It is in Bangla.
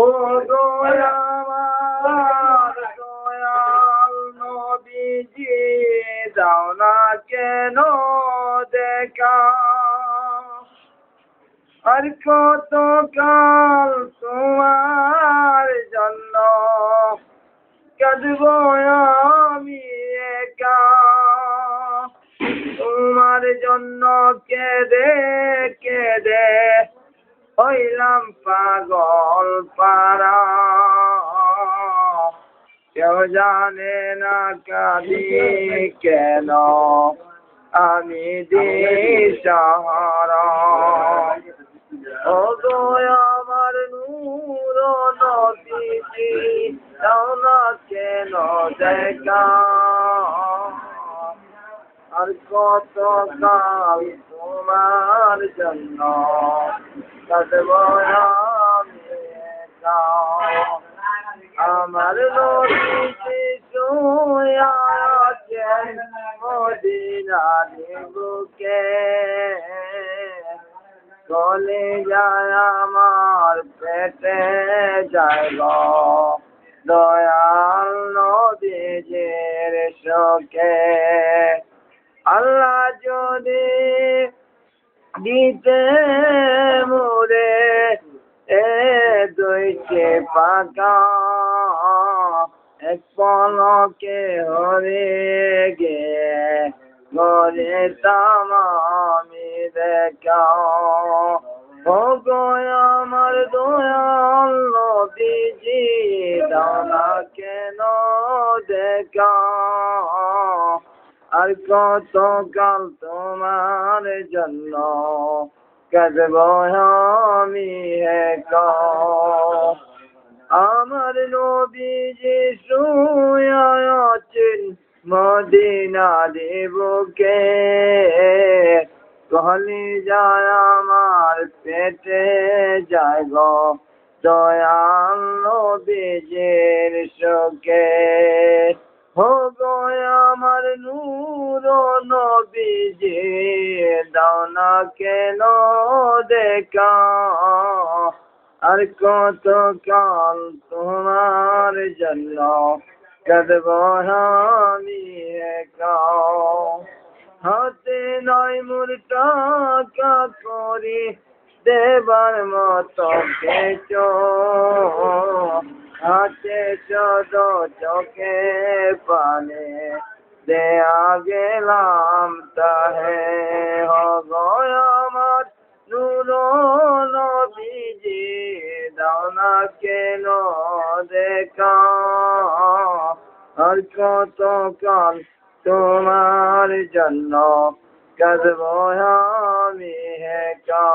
ও দয়াল নবীজি দাও কেন দেখা আর কত কাল তোমার জন্য কাঁদব আমি একা তোমার জন্য কেঁদে কেঁদে হইলাম পাগল পারা কেউ জানে না কাঁদি কেন? আমি দিশাহারা। ও আমার নূর নবীজি দাও না কেন দেখা? আর কত কাল তোমার জন্য। আমার আছেন মদিনার বুকে। চলে যায় আমার পেটে গো দয়াল নদীজের শোকে। আল্লাহ যদি দিতে মোরে এ দইকে পাকা, এক পলকে হরে গে গরে তামামি দেখা। ও গো আমার দয়াল নবীজি, দানা কেন দেখা? আর কত কাল তোমার জন্য কাঁদব আমি একা? আমার নবীজি শুয়াছেন মদিনা দেবকে। কহলি যায় আমার পেটে যায় গো, দয়াল নবীজির শোকে। হো গো আমার নূর নবীজি, দাও না কেন দেখা? আর কত কাল তোমার জন্য কাঁদব আমি হাতে নয় মোর টাকা করি দেবার মতো কেছো হাতে চোদ চোখে পানে দেয়া গেলাম তাহে হগ আমার নূর নবীজি দাও না কেন দেখা, আর কত কাল তোমার জন্য কাঁদব আমি হেকা